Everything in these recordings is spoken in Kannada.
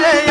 ಜಯ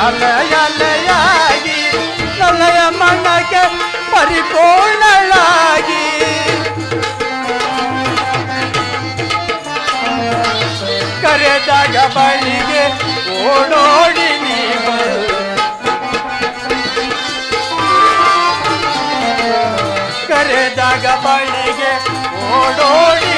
ತೀರದಿ ಅಲೆ ಮನಕ್ಕೆ ನಲಯ ಮನಗೆ ಪರಿಪೂರ್ಣಳಾಗಿ. ಕರೆದಾಗ ಬಳಿಗೆ ಓಡೋಡಿ ನೀ ಬರು ಕರೆದಾಗ ಬಳಿಗೆ ಓಡೋಡಿ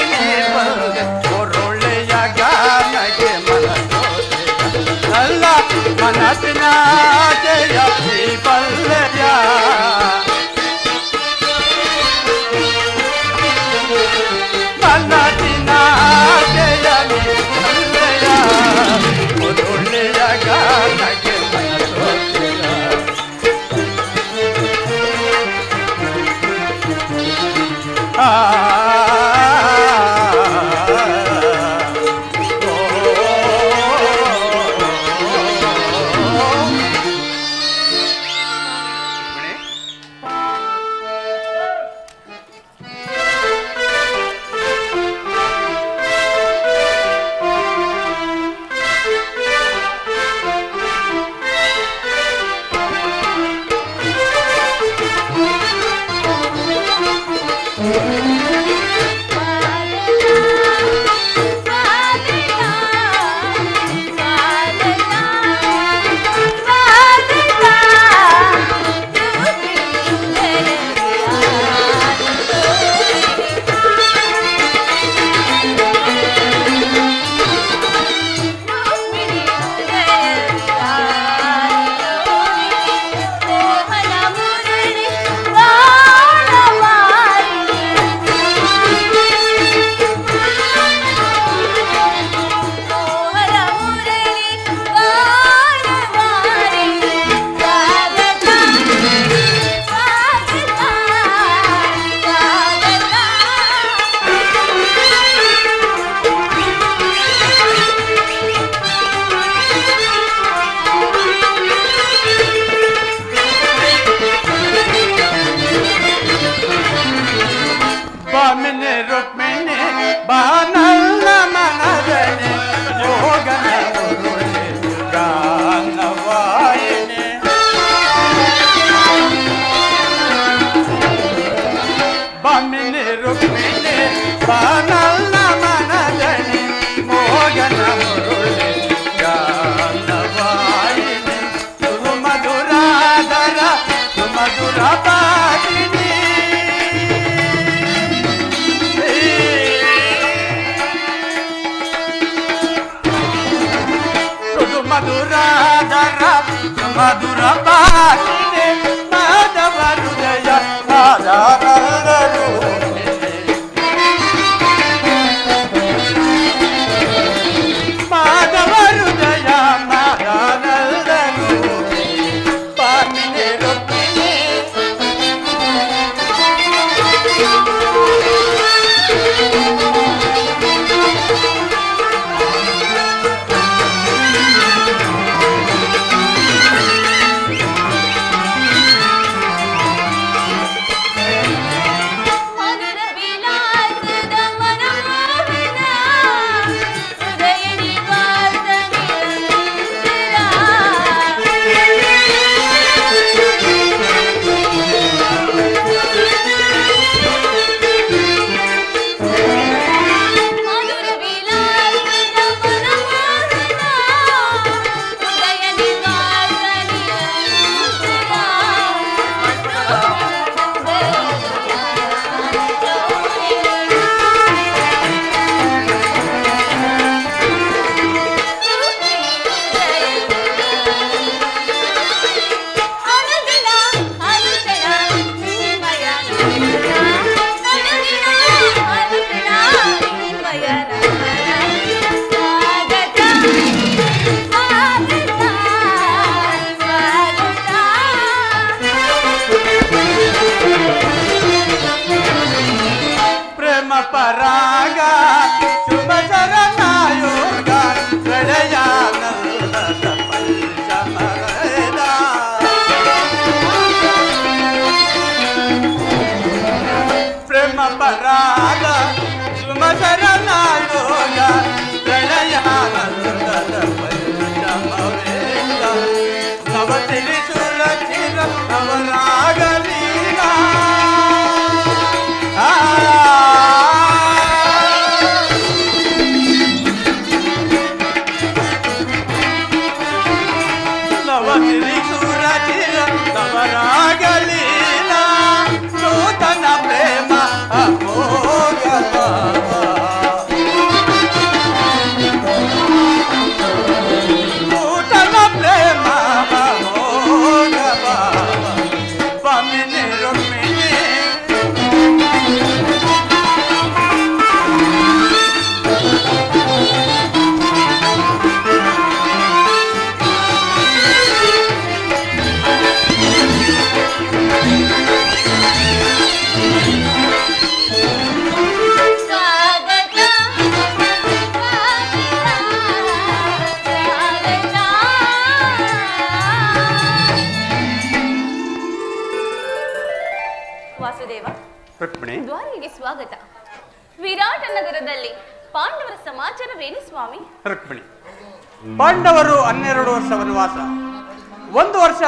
ಮಧುರ ಭಾಷೆ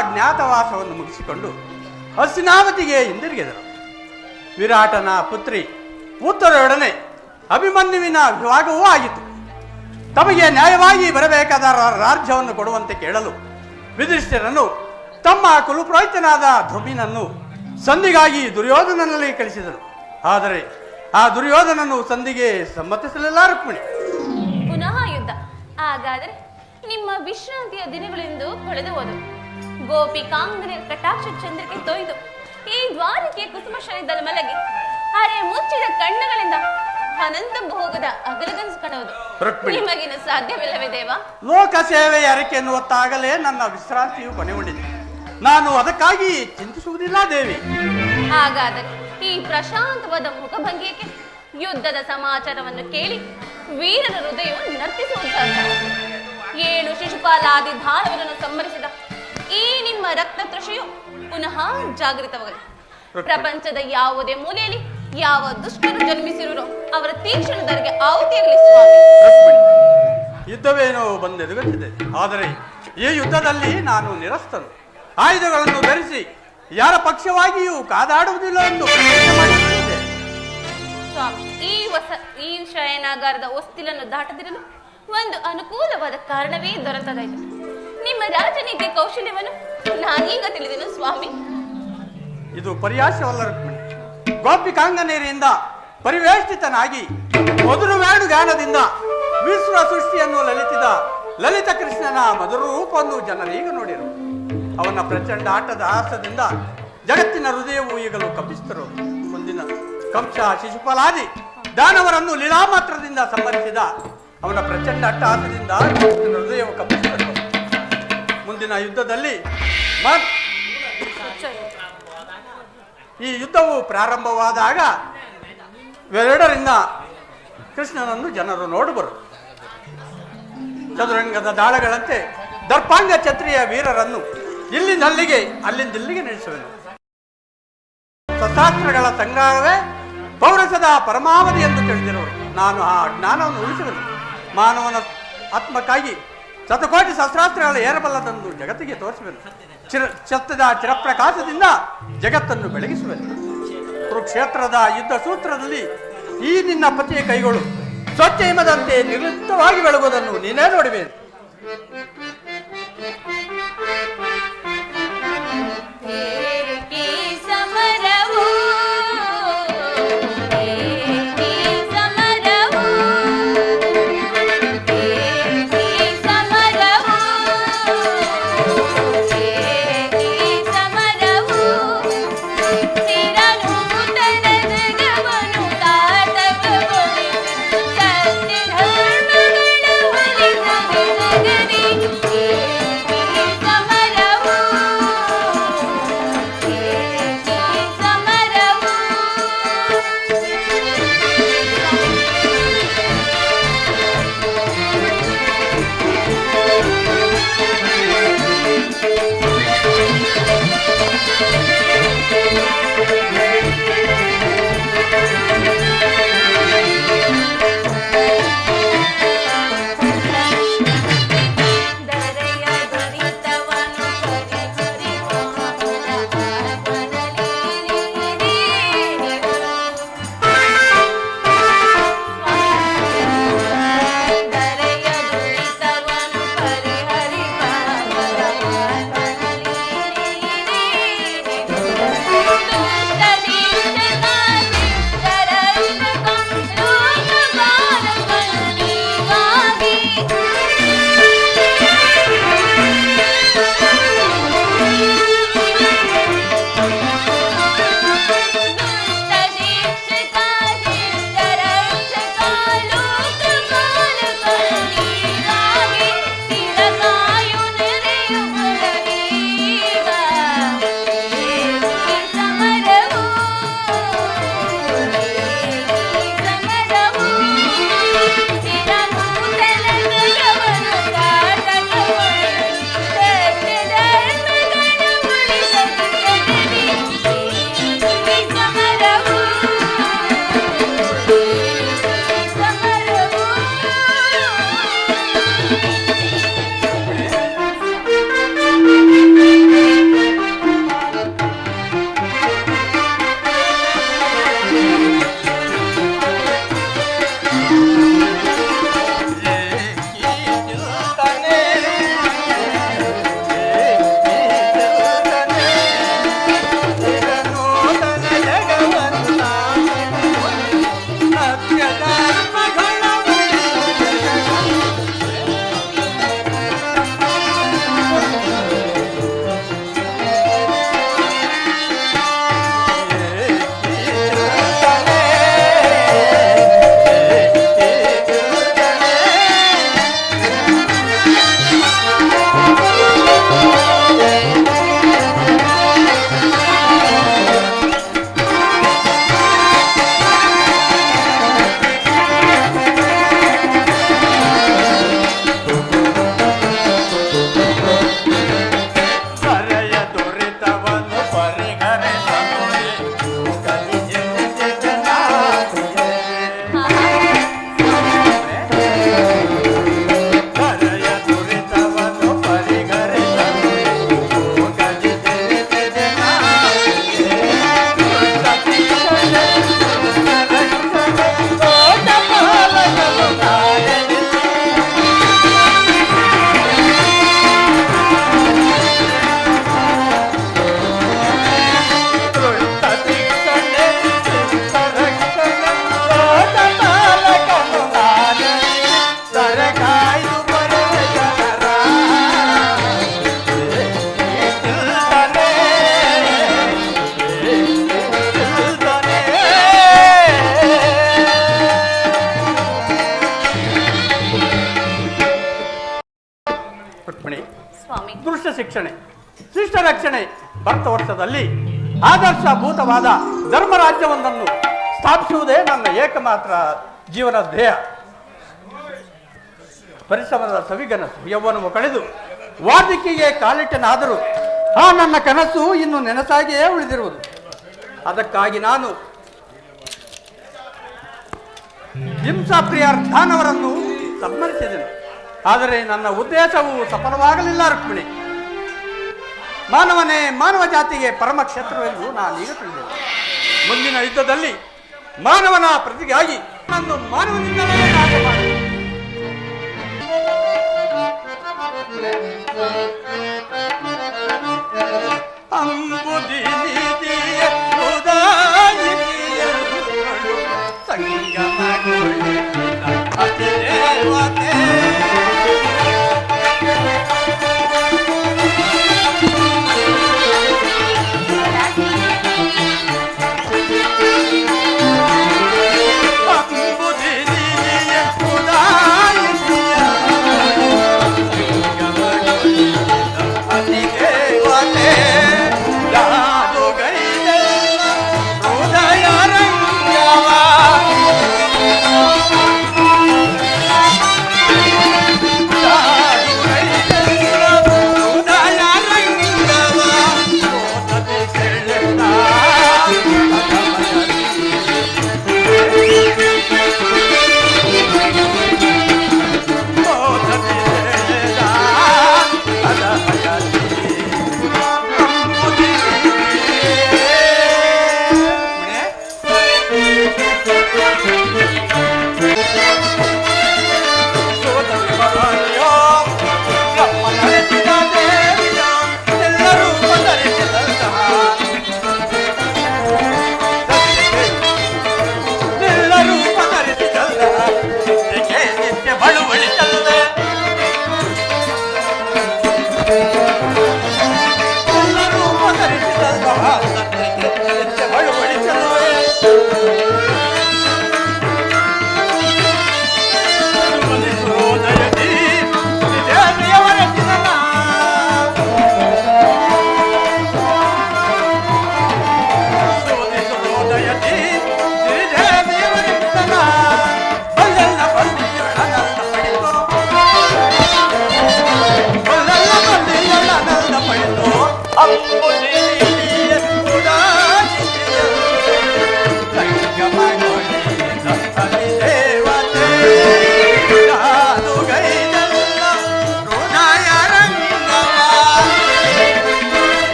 ಅಜ್ಞಾತವಾಸವನ್ನು ಮುಗಿಸಿಕೊಂಡು ಹಸ್ತಿನಾವತಿಗೆ ಹಿಂದಿರುಗಿದರು. ವಿರಾಟನ ಪುತ್ರಿ ಪುತ್ರರೊಡನೆ ಅಭಿಮನ್ಯುವಿನ ವಿಭಾಗವೂ ಆಗಿತ್ತು. ತಮಗೆ ನ್ಯಾಯವಾಗಿ ಬರಬೇಕಾದ ರಾಜ್ಯವನ್ನು ಕೊಡುವಂತೆ ಕೇಳಲು ವಿಧಿಷ್ಠರನ್ನು ತಮ್ಮ ಕುಲಪುರೋಹಿತನಾದ ಧ್ರುವಿನನ್ನು ಸಂಧಿಗಾಗಿ ದುರ್ಯೋಧನನಲ್ಲಿ ಕಳಿಸಿದರು ಆದರೆ ಆ ದುರ್ಯೋಧನನ್ನು ಸಂಧಿಗೆ ಸಮ್ಮತಿಸಲಿಲ್ಲ ರುಕ್ಮಿಣಿ. ಪುನಃ ಯುದ್ಧ. ಹಾಗಾದರೆ ನಿಮ್ಮ ವಿಶ್ರಾಂತಿಯ ದಿನಗಳೆಂದು ಕಳೆದು ಹೋದವು ಗೋಪಿಕಾಂಗನೆಯ ಕಟಾಕ್ಷ ಚಂದ್ರಿಕೆ ತೊಯ್ದು ಈ ದ್ವಾರಿಕೆ ಕುಸುಮ ಶರೀರದಲ್ಲಿ ಮಲಗಿ ಅರೆ ಮುಚ್ಚಿದ ಕಣ್ಣುಗಳಿಂದ ಅನಂತ ಭೋಗದ ಅಗಲಗನ್ಸ್ ಕಣವುದು. ನಿಮಗಿನ ಸಾಧ್ಯವಿಲ್ಲವೇ ದೇವ? ಲೋಕ ಸೇವೆ ಅರಿಕೆಯನ್ನು ಹೊತ್ತಾಗಲೇ ನನ್ನ ವಿಶ್ರಾಂತಿಯು ಕೊನೆಗೊಂಡಿದೆ. ನಾನು ಅದಕ್ಕಾಗಿ ಚಿಂತಿಸುವುದಿಲ್ಲ ದೇವಿ. ಹಾಗಾದರೆ ಈ ಪ್ರಶಾಂತವಾದ ಮುಖಭಂಗಿಯಕ್ಕೆ ಯುದ್ಧದ ಸಮಾಚಾರವನ್ನು ಕೇಳಿ ವೀರನ ಹೃದಯವನ್ನು ನರ್ತಿಸುವಂತಹ ಏಳು ಶಿಶುಪಾಲಾದಿ ಧಾರವನ್ನು ಸಂಹರಿಸಿದ ಈ ನಿಮ್ಮ ರಕ್ತ ತೃಷೆಯು ಪುನಃ ಜಾಗೃತವಾಗಲಿ. ಪ್ರಪಂಚದ ಯಾವುದೇ ಮೂಲೆಯಲ್ಲಿ ಯಾವ ದುಷ್ಟರು ಜನ್ಮಿಸಿರುರೋ ಅವರ ತೀಕ್ಷ್ಣದರಿಗೆ ಆಹುತಿಯಾಗಲಿ ಸ್ವಾಮಿ. ರುಕ್ಮಿಣಿ ಯುದ್ಧವೇನೋ ಬಂದೆದುಗುತ್ತಿದೆ ಆದರೆ ಈ ಯುದ್ಧದಲ್ಲಿ ನಾನು ನಿರಸ್ತನು. ಆಯುಧಗಳನ್ನು ಧರಿಸಿ ಯಾರ ಪಕ್ಷವಾಗಿಯೂ ಕಾದಾಡುವುದಿಲ್ಲ ಎಂದು ಸ್ವಾಮಿ ಈ ಹೊಸ ಈ ಶಯನಾಗಾರದ ಹೊಸ್ತಿಲನ್ನು ದಾಟದಿರಲು ಒಂದು ಅನುಕೂಲವಾದ ಕಾರಣವೇ ದೊರೆತದಾಯಿತು. ನಿಮ್ಮ ರಾಜನೀತಿ ಕೌಶಲ್ಯವನ್ನು ನಾನೀಗ ತಿಳಿದೆನು, ಸ್ವಾಮಿ. ಇದು ಪರ್ಯಾಸವಲ್ಲ ರುಕ್ಮಿಣಿ. ಗೋಪಿಕಾಂಗನೇರಿಯಿಂದ ಪರಿವೇಷ್ಟಿತನಾಗಿ ಮಧುರ ಗಾನದಿಂದ ವಿಶ್ವ ಸೃಷ್ಟಿಯನ್ನು ಲಲಿತಿದ ಲಲಿತ ಕೃಷ್ಣನ ಮಧುರ ರೂಪವನ್ನು ಜನರೀಗ ನೋಡಿರು. ಅವನ ಪ್ರಚಂಡ ಆಟದ ಹಾಸದಿಂದ ಜಗತ್ತಿನ ಹೃದಯವು ಈಗಲೂ ಕಪಿಸ್ತರು ಮುಂದಿನ ಕಂಸ ಶಿಶುಪಲಾದಿ ದಾನವರನ್ನು ಲೀಲಾಮಾತ್ರದಿಂದ ಸಂಭರಿಸಿದ ಅವನ ಪ್ರಚಂಡ ಅಟ್ಟಹಾಸದಿಂದ ಹೃದಯವು ಕಂಪಿಸುತ್ತಿರುವುದು ಮುಂದಿನ ಯುದ್ಧದಲ್ಲಿ ಈ ಯುದ್ಧವು ಪ್ರಾರಂಭವಾದಾಗ ಇವೆರಡರಿಂದ ಕೃಷ್ಣನನ್ನು ಜನರು ನೋಡುವರು. ಚದುರಂಗದ ದಾಳಗಳಂತೆ ದರ್ಪಾಂಗ ಛತ್ರಿಯ ವೀರರನ್ನು ಇಲ್ಲಿಂದಲ್ಲಿಗೆ ಅಲ್ಲಿಂದಿಲ್ಲಿಗೆ ನಡೆಸುವೆನು. ಶಸ್ತ್ರಾಸ್ತ್ರಗಳ ಸಂಗ್ರಹವೇ ಪೌರಸದ ಪರಮಾವಧಿ ಎಂದು ತಿಳಿದಿರುವರು. ನಾನು ಆ ಜ್ಞಾನವನ್ನು ಉಳಿಸುವೆನು. ಮಾನವನ ಆತ್ಮಕ್ಕಾಗಿ ಶತಕೋಟಿ ಶಸ್ತ್ರಾಸ್ತ್ರಗಳ ಏರಬಲ್ಲದನ್ನು ಜಗತ್ತಿಗೆ ತೋರಿಸುವೆನು. ಚಿರ ಚತ್ತದ ಚಿರಪ್ರಕಾಶದಿಂದ ಜಗತ್ತನ್ನು ಬೆಳಗಿಸುವೆನು. ಕುರುಕ್ಷೇತ್ರದ ಯುದ್ಧ ಸೂತ್ರದಲ್ಲಿ ಈ ನಿನ್ನ ಪತಿಯ ಕೈಗಳು ಸ್ವಚ್ಛ ಹಿಮದಂತೆ ನಿರ್ಲಿಪ್ತವಾಗಿ ಬೆಳಗುವುದನ್ನು ನೀನೇ ನೋಡಿವೆ. ಏಕಿ ಆದರ್ಶಭೂತವಾದ ಧರ್ಮರಾಜ್ಯವೊಂದನ್ನು ಸ್ಥಾಪಿಸುವುದೇ ನನ್ನ ಏಕಮಾತ್ರ ಜೀವನ ಧ್ಯೇಯ. ಪರಿಸರದ ಸವಿಗನ ಯೌವನವು ಕಳೆದು ವಾರ್ಧಿಕಿಗೆ ಕಾಲಿಟ್ಟನಾದರೂ ಆ ನನ್ನ ಕನಸು ಇನ್ನು ನೆನಸಾಗಿಯೇ ಉಳಿದಿರುವುದು. ಅದಕ್ಕಾಗಿ ನಾನು ಹಿಂಸಾಪ್ರಿಯ ದಾನವರನ್ನು ಸಮ್ಮರಿಸಿದೆನು ಆದರೆ ನನ್ನ ಉದ್ದೇಶವು ಸಫಲವಾಗಲಿಲ್ಲ, ರುಕ್ಮಿಣಿ. ಮಾನವನೇ ಮಾನವ ಜಾತಿಗೆ ಪರಮ ನಾನು ಈಗ ತಿಳಿದೆನು ಮುಂದಿನ ಯುದ್ಧದಲ್ಲಿ ಮಾನವನ ಪ್ರತಿಗಾಗಿ ನನ್ನ ಮಾನವನಿಂದಲೇ ನಾಶ ಮಾಡು. ಅಂಬುದಿ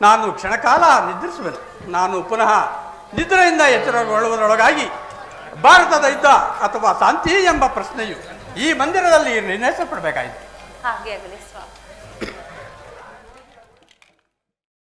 ನಾನು ಕ್ಷಣಕಾಲ ನಿದ್ರಿಸುವೆನು. ನಾನು ಪುನಃ ನಿದ್ರೆಯಿಂದ ಎಚ್ಚರಗೊಳ್ಳುವುದರೊಳಗಾಗಿ ಭಾರತದ ಯುದ್ಧ ಅಥವಾ ಶಾಂತಿ ಎಂಬ ಪ್ರಶ್ನೆಯು ಈ ಮಂದಿರದಲ್ಲಿ ನಿರ್ಣಯಿಸಲ್ಪಡಬೇಕಾಯಿತು.